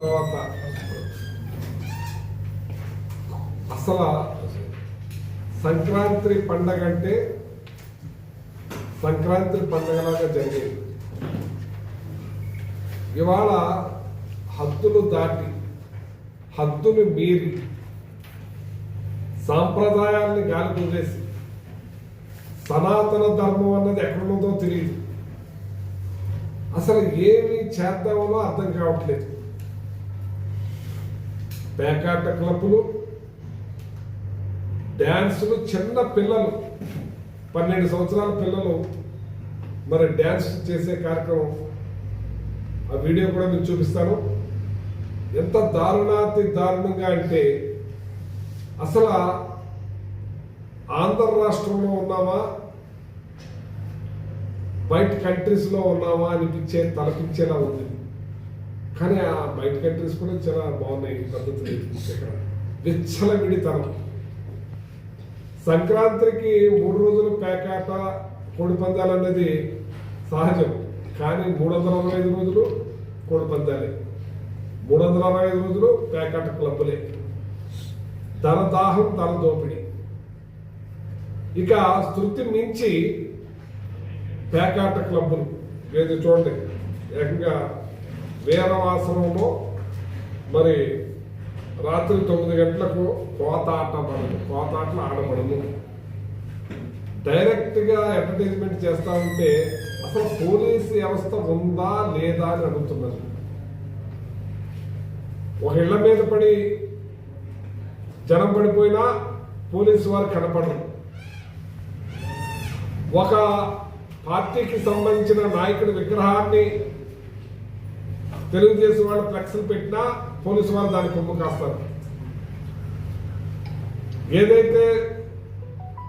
తర్వాత అసలు సంక్రాంతి పండగ అంటే సంక్రాంతి పండగలాగా జరిగేది. ఇవాళ హద్దులు దాటి హద్దులు మీరి సాంప్రదాయాల్ని గాలి కుదిరేసి సనాతన ధర్మం అన్నది ఎక్కడుందో తెలియదు. అసలు ఏమి చేద్దామో అర్థం కావట్లేదు. పేకాట క్లబ్లు డ్యాన్సులు చిన్న పిల్లలు పన్నెండు సంవత్సరాల పిల్లలు మరి డ్యాన్స్ చేసే కార్యక్రమం. ఆ వీడియో కూడా మీకు చూపిస్తాను. ఎంత దారుణాతి దారుణంగా అంటే అసలు ఆంధ్ర రాష్ట్రంలో ఉన్నామా బయట కంట్రీస్లో ఉన్నామా అనిపించే తలపించేలా ఉంది. కానీ ఆ బయట కంట్రీస్ కూడా చాలా బాగున్నాయి ఈ పద్ధతులు. ఇక్కడ విచ్చలవిడితనం. సంక్రాంతికి మూడు రోజులు పేకాట కోడి పందాలు అనేది సహజం. కానీ మూడు వందల అరవై ఐదు రోజులు కోడి పందాలే. మూడు వందల అరవై ఐదు రోజులు పేకాట క్లబ్బులే. ధన దాహం ధన దోపిడీ. ఇక స్థృతి మించి పేకాట క్లబ్బులు. ఏది చూడండి. ఏకంగా వీరవాసనంలో మరి రాత్రి తొమ్మిది గంటలకు కోత ఆటపడదు కోత ఆటలు ఆడబడము డైరెక్ట్గా అడ్వర్టైజ్మెంట్ చేస్తా ఉంటే అసలు పోలీస్ వ్యవస్థ ఉందా లేదా అని అడుగుతున్నారు. ఒక ఇళ్ళ మీద పడి జనం పడిపోయినా పోలీసు వారు కనపడరు. ఒక పార్టీకి సంబంధించిన నాయకుడి విగ్రహాన్ని తెలుగుదేశం వాళ్ళు ఫ్లెక్స్లు పెట్టినా పోలీసు వాళ్ళు దాన్ని కొమ్ము కాస్తారు. ఏదైతే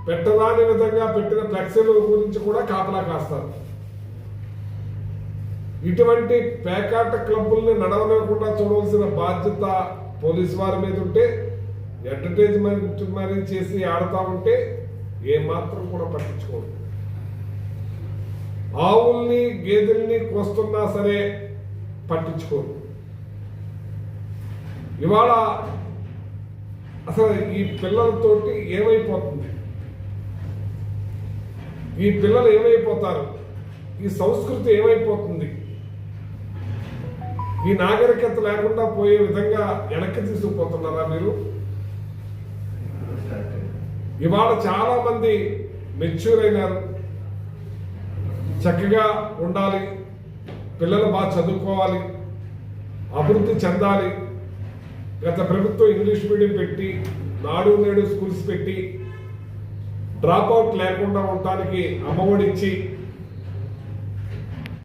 పెట్టరాని విధంగా పెట్టిన ఫ్లెక్సీల గురించి కూడా కాపలా కాస్తారు. ఇటువంటి పేకాట క్లబ్బుల్ని నడవలేకుండా చూడవలసిన బాధ్యత పోలీసు వారి మీద ఉంటే అడ్వర్టైజ్మెంట్ మరి చేసి ఆడుతూ ఉంటే ఏమాత్రం కూడా పట్టించుకోరు. ఆవుల్ని గేదెల్ని కోస్తున్నా సరే పట్టించుకోరు. ఇవాళ అసలు ఈ పిల్లలతోటి ఏమైపోతుంది? ఈ పిల్లలు ఏమైపోతారు? ఈ సంస్కృతి ఏమైపోతుంది? ఈ నాగరికత లేకుండా పోయే విధంగా వెనక్కి తీసుకుపోతున్నారా మీరు? ఇవాళ చాలా మంది మెచ్యూర్ అయినారు. చక్కగా ఉండాలి. పిల్లలు బాగా చదువుకోవాలి అభివృద్ధి చెందాలి. గత ప్రభుత్వం ఇంగ్లీష్ మీడియం పెట్టి నాడు నేడు స్కూల్స్ పెట్టి డ్రాప్ అవుట్ లేకుండా ఉండటానికి అమ్మఒడి ఇచ్చి